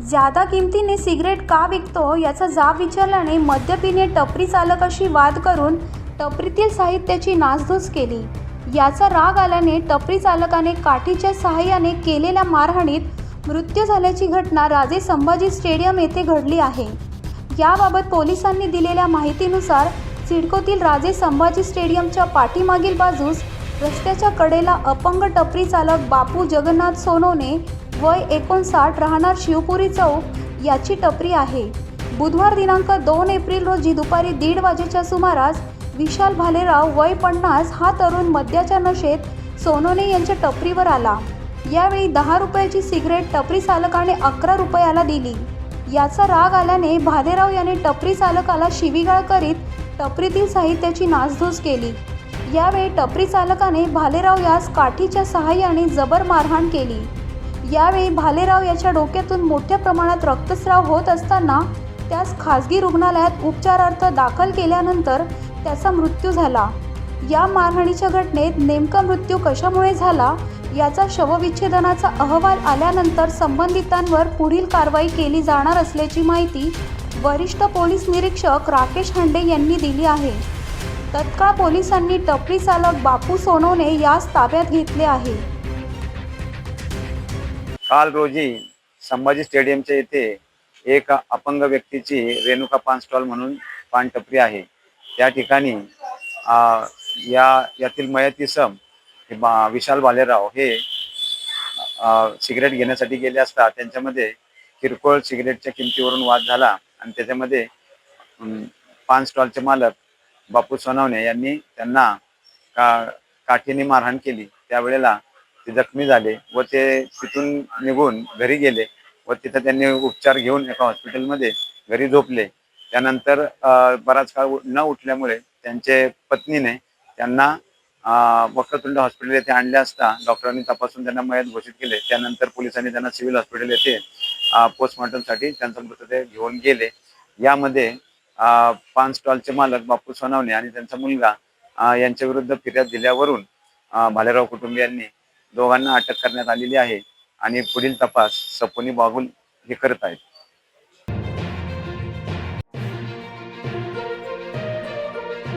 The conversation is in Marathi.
ज्यादा किमतीने सिगरेट का विकतो याचा जाब विचारल्याने मद्यपीने टपरी चालकाशी वाद करून टपरीतील साहित्याची नासधूस केली. याचा राग आल्याने टपरी चालकाने काठीच्या सहाय्याने केलेल्या मारहाणीत मृत्यू झाल्याची घटना राजे संभाजी स्टेडियम येथे घडली आहे. याबाबत पोलिसांनी दिलेल्या माहितीनुसार सिडकोतील राजे संभाजी स्टेडियमच्या पाठीमागील बाजूस रस्त्याच्या कडेला अपंग टपरी चालक बापू जगन्नाथ सोनवणे वय एकोणसाठ राहणार शिवपुरी चौक याची टपरी आहे. बुधवार दिनांक दोन एप्रिल रोजी दुपारी दीड वाजेच्या सुमारास विशाल भालेराव वय पन्नास हा तरुण मद्याच्या नशेत सोनोने यांच्या टपरीवर आला. यावेळी दहा रुपयाची सिगरेट टपरी चालकाने अकरा रुपयाला दिली. याचा राग आल्याने भालेराव याने टपरी चालकाला शिवीगाळ करीत टपरीतील साहित्याची नासधूस केली. यावेळी टपरी चालकाने भालेराव यास काठीच्या सहाय्याने जबर मारहाण केली. यावेळी भालेराव याच्या डोक्यातून मोठ्या प्रमाणात रक्तस्राव होत असताना त्यास खासगी रुग्णालयात उपचारार्थ दाखल केल्यानंतर त्याचा मृत्यू झाला. या मारहाणीच्या घटनेत नेमका मृत्यू कशामुळे झाला याचा शवविच्छेदनाचा अहवाल आल्यानंतर संबंधितांवर पुढील कारवाई केली जाणार असल्याची माहिती वरिष्ठ पोलीस निरीक्षक राकेश हांडे यांनी दिली आहे. तत्काळ पोलिसांनी टपरी चालक बापू सोनवणे यास ताब्यात घेतले आहे. काल रोजी संभाजी स्टेडियमच्या येथे एक अपंग व्यक्तीची रेणुका पान स्टॉल म्हणून पान टपरी आहे. त्या ठिकाणी या यातील मयतीसम सम बा- विशाल भालेराव हे सिगरेट घेण्यासाठी गेले असता त्यांच्यामध्ये किरकोळ सिगरेटच्या किमतीवरून वाद झाला आणि त्याच्यामध्ये पान स्टॉलचे मालक बापू सोनवणे यांनी त्यांना का काठीने मारहाण केली. त्यावेळेला ते जखमी झाले व ते तिथून निघून घरी गेले व तिथं त्यांनी उपचार घेऊन एका हॉस्पिटलमध्ये घरी झोपले. त्यानंतर बराच काळ न उठल्यामुळे त्यांचे पत्नीने त्यांना वक्रतुंड हॉस्पिटल येथे आणले असता डॉक्टरांनी तपासून त्यांना मयत घोषित केले. त्यानंतर पोलिसांनी त्यांना सिव्हिल हॉस्पिटल येथे पोस्टमॉर्टमसाठी त्यांचा मृतदेह घेऊन गेले. यामध्ये पान स्टॉलचे मालक बापू सोनावणे आणि त्यांचा मुलगा यांच्याविरुद्ध यांच्या विरुद्ध फिर्याद दिल्यावरून भालेराव कुटुंबियांनी दोघांना अटक करण्यात आलेली आहे आणि पुढील तपास सपोनी बागुल हे करत आहेत.